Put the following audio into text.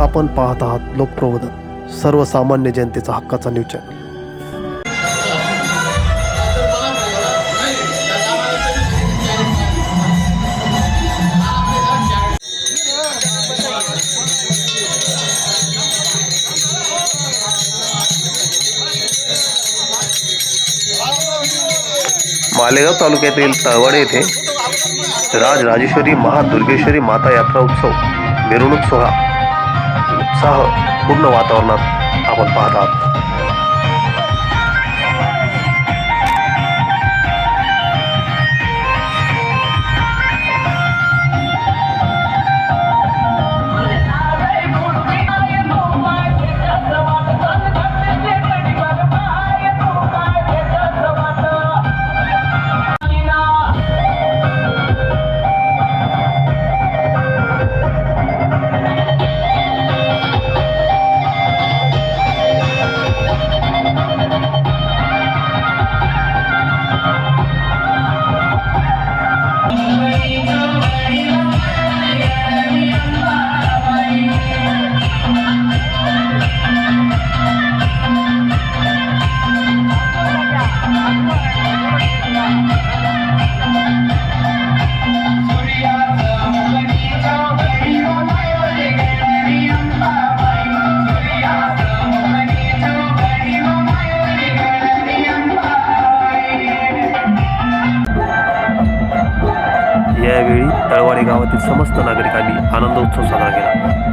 आपण पाहत आहात लोकप्रबोधन सर्वसामान्य जनतेचा हक्काचा न्यूज चॅनल मालेगाव तालुक्यातील तळवाडे येथे राज राजेश्वरी महादुर्गेश्वरी माता यात्रा उत्सव मिरवणूक सोहळा. उत्साह पूर्ण वातावरणात आपण पाहतात यावेळी तळवाडे गावातील समस्त नागरिकांनी आनंद उत्सव साजरा केला.